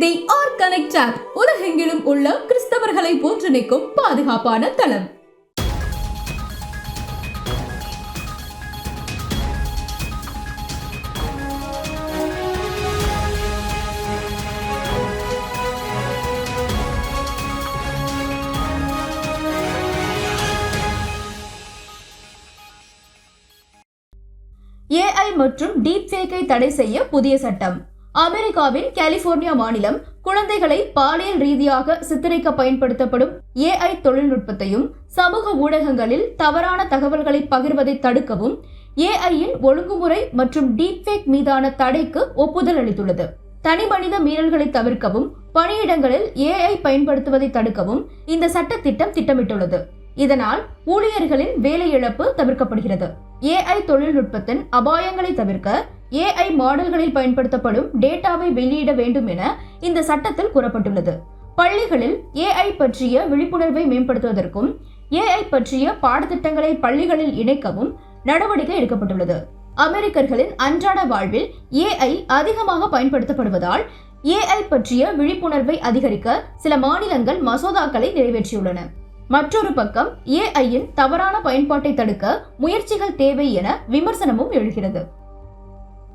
They are connect app உலகெங்கிலும் உள்ள கிறிஸ்தவர்களை போன்றிணைக்கும் பாதுகாப்பான தளம். ஏஐ மற்றும் டீப் ஃபேக்கை தடை செய்ய புதிய சட்டம். அமெரிக்காவின் கலிபோர்னியா மாநிலம் குழந்தைகளை பாலியல் ரீதியாக சித்தரிக்க பயன்படுத்தப்படும் ஏஐ தொழில்நுட்பத்தையும் சமூக ஊடகங்களில் தவறான தகவல்களை பகிர்வதை தடுக்கவும் ஏஐயின் ஒழுங்குமுறை மற்றும் டீப்ஃபேக் மீதான தடைக்கு ஒப்புதல் அளித்துள்ளது. தனிமனித மீறல்களை தவிர்க்கவும் பணியிடங்களில் ஏஐ பயன்படுத்துவதை தடுக்கவும் இந்த சட்டத்திட்டம் திட்டமிட்டுள்ளது. இதனால் ஊழியர்களின் வேலை இழப்பு தவிர்க்கப்படுகிறது. ஏஐ தொழில்நுட்பத்தின் அபாயங்களை தவிர்க்க ஏஐ மாடல்களில் பயன்படுத்தப்படும் டேட்டாவை வெளியிட வேண்டும் என இந்த சட்டத்தில் கூறப்பட்டுள்ளது. பள்ளிகளில் ஏஐ பற்றிய விழிப்புணர்வை மேம்படுத்துவதற்கும் ஏஐ பற்றிய பாடத்திட்டங்களை பள்ளிகளில் இணைக்கவும் நடவடிக்கை எடுக்கப்பட்டுள்ளது. அமெரிக்கர்களின் அன்றாட வாழ்வில் ஏஐ அதிகமாக பயன்படுத்தப்படுவதால் ஏஐ பற்றிய விழிப்புணர்வை அதிகரிக்க சில மாநிலங்கள் மசோதாக்களை நிறைவேற்றியுள்ளன. மற்றொரு பக்கம் ஏஐயின் தவறான பயன்பாட்டை தடுக்க முயற்சிகள் தேவை என விமர்சனமும் எழுகிறது.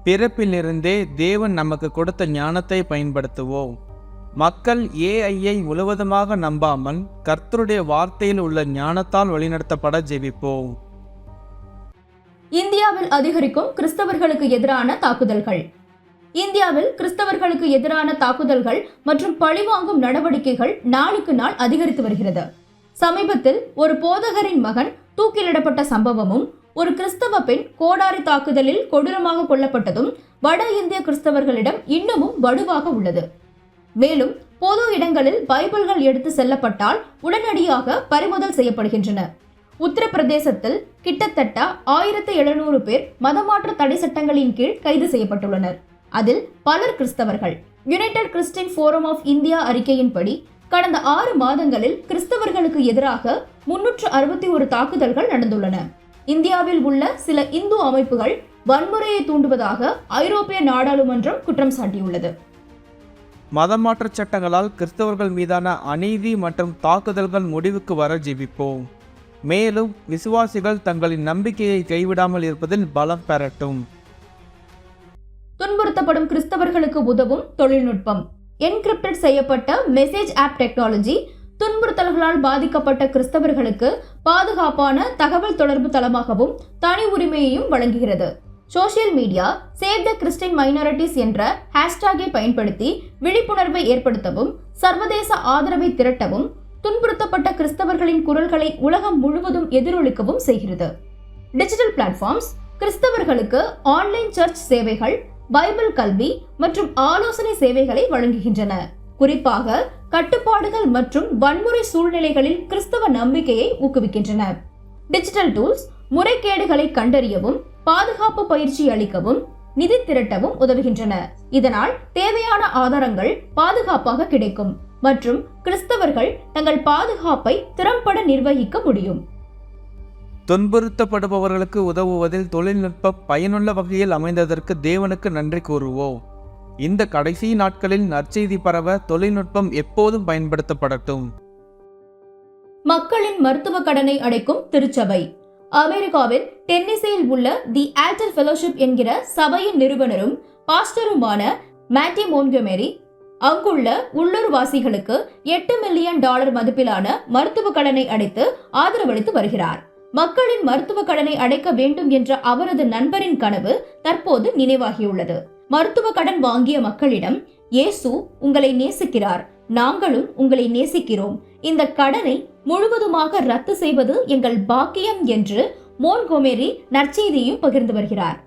பிறப்பிலிருந்தே தேவன் நமக்கு கொடுத்த ஞானத்தை பயன்படுத்துவோம். மக்கள் ஏஐயை முழுவதுமாக நம்பாமல் கர்த்தருடைய வார்த்தையில் உள்ள ஞானத்தால் வழிநடத்தப்பட ஜெபிப்போம். இந்தியாவில் அதிகரிக்கும் கிறிஸ்தவர்களுக்கு எதிரான தாக்குதல்கள். இந்தியாவில் கிறிஸ்தவர்களுக்கு எதிரான தாக்குதல்கள் மற்றும் பழிவாங்கும் நடவடிக்கைகள் நாளுக்கு நாள் அதிகரித்து வருகிறது. சமீபத்தில் ஒரு போதகரின் மகன் தூக்கிலிடப்பட்ட சம்பவமும் ஒரு கிறிஸ்தவ பெண் கோடாரி தாக்குதலில் கொடூரமாக கொல்லப்பட்டதும் வட இந்திய கிறிஸ்தவர்களிடம் இன்னமும் வலுவாக உள்ளது. மேலும் பொது இடங்களில் பைபிள்கள் எடுத்து செல்லப்பட்டால் உடனடியாக பறிமுதல் செய்யப்படுகின்றன. உத்தரப்பிரதேசத்தில் கிட்டத்தட்ட ஆயிரத்தி எழுநூறு பேர் மதமாற்ற தடை சட்டங்களின் கீழ் கைது செய்யப்பட்டுள்ளனர். அதில் பலர் கிறிஸ்தவர்கள். United Christian Forum of India அறிக்கையின்படி கடந்த ஆறு மாதங்களில் கிறிஸ்தவர்களுக்கு எதிராக முன்னூற்று அறுபத்தி ஒரு தாக்குதல்கள் நடந்துள்ளன. இந்தியாவில் உள்ள சில இந்து அமைப்புகள் வன்முறையை தூண்டுவதாக ஐரோப்பிய நாடாளுமன்றம் குற்றம் சாட்டியுள்ளது. மதமாற்றச் சட்டங்களால் கிறிஸ்தவர்கள் மீதான அநீதி மற்றும் தாக்குதல்கள் முடிவுக்கு வர ஜெபிப்போம் மேலும் விசுவாசிகள் தங்களின் நம்பிக்கையை கைவிடாமல் இருப்பதில் பலம் பெறட்டும். துன்புறுத்தப்படும் கிறிஸ்தவர்களுக்கு உதவும் தொழில்நுட்பம். என்கிரிப்டட் செய்யப்பட்ட மெசேஜ் ஆப் டெக்னாலஜி துன்புறுத்தல்களால் பாதிக்கப்பட்ட கிறிஸ்தவர்களுக்கு பாதுகாப்பான தகவல் தொடர்பு தளமாகவும் தனி உரிமையையும் வழங்குகிறது. Social media save the Christian minorities என்ற ஹேஷ்டாகை பயன்படுத்தி விழிப்புணர்வை ஏற்படுத்தவும் சர்வதேச ஆதரவை திரட்டவும் துன்புறுத்தப்பட்ட கிறிஸ்தவர்களின் குரல்களை உலகம் முழுவதும் எதிரொலிக்கவும் செய்கிறது. டிஜிட்டல் பிளாட்ஃபார்ம்ஸ் கிறிஸ்தவர்களுக்கு ஆன்லைன் சர்ச் சேவைகள் பைபிள் கல்வி மற்றும் ஆலோசனை சேவைகளை வழங்குகின்றன. குறிப்பாக கட்டுப்பாடுகள் மற்றும் வன்முறை சூழ்நிலைகளில் கிறிஸ்தவ நம்பிக்கையை ஊக்குவிக்கின்றன. டிஜிட்டல் டூல்ஸ் முறைகேடுகளை கண்டறியவும் பாதுகாப்பு பயிற்சி அளிக்கவும் நிதி திரட்டவும் உதவுகின்றன. இதனால் தேவையான ஆதாரங்கள் பாதுகாப்பாக கிடைக்கும் மற்றும் கிறிஸ்தவர்கள் தங்கள் பாதுகாப்பை திறம்பட நிர்வகிக்க முடியும். துன்புறுத்தப்படுபவர்களுக்கு உதவுவதில் தொழில்நுட்பம் பயனுள்ள வகையில் அமைந்ததற்கு தேவனுக்கு நன்றி கூறுவோம். இந்த கடைசி நாட்களில் நற்செய்தி பரவ தொழில்நுட்பம் எப்போதும் பயன்படுத்தப்படட்டும். மக்களின் மருத்துவ கடனை அடைக்கும் திருச்சபை. அமெரிக்காவில் டென்னிசையில் உள்ள தி ஆல்டர் ஃபெலோஷிப் என்கிற சபையின் நிறுவனரும் பாஸ்டருமான மேட்டி மோன்கமேரி அங்குள்ள உள்ளூர் வாசிகளுக்கு எட்டு மில்லியன் டாலர் மதிப்பிலான மருத்துவ கடனை அடைத்து ஆதரவளித்து வருகிறார். மக்களின் மருத்துவ கடனை அடைக்க வேண்டும் என்ற அவரது நண்பரின் கனவு தற்போது நினைவாகியுள்ளது. மருத்துவ கடன் வாங்கிய மக்களிடம் இயேசு உங்களை நேசிக்கிறார். நாங்களும் உங்களை நேசிக்கிறோம். இந்த கடனை முழுவதுமாக ரத்து செய்வது எங்கள் பாக்கியம் என்று மோன்கோமேரி நற்செய்தியும் பகிர்ந்து வருகிறார்.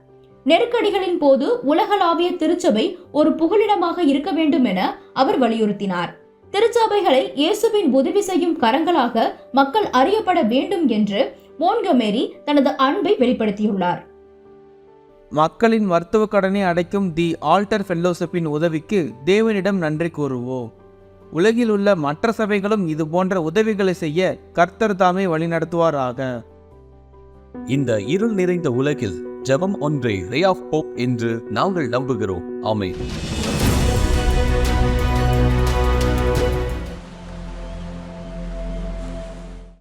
நெருக்கடிகளின் போது உலகளாவிய திருச்சபை ஒரு புகலிடமாக இருக்க வேண்டும் என அவர் வலியுறுத்தினார். திருச்சபைகளை இயேசுவின் உதவி செய்யும் கரங்களாக மக்கள் அறியப்பட வேண்டும் என்று மோன்கமேரி தனது அன்பை வெளிப்படுத்தியுள்ளார். மக்களின் மருத்துவ கடனை அடைக்கும் தி ஆல்டர் ஃபெல்லோஷிப்பின் உதவிக்கு தேவனிடம் நன்றி கூறுவோம். உலகில் உள்ள மற்ற சபைகளும் இது போன்ற உதவிகளை செய்ய கர்த்தர் தாமே வழிநடத்துவாராக இந்த இருள் நிறைந்த உலகில் ஜெபம் ஒன்றே ரே ஆஃப் போப் என்று நாங்கள் நம்புகிறோம். ஆமென்.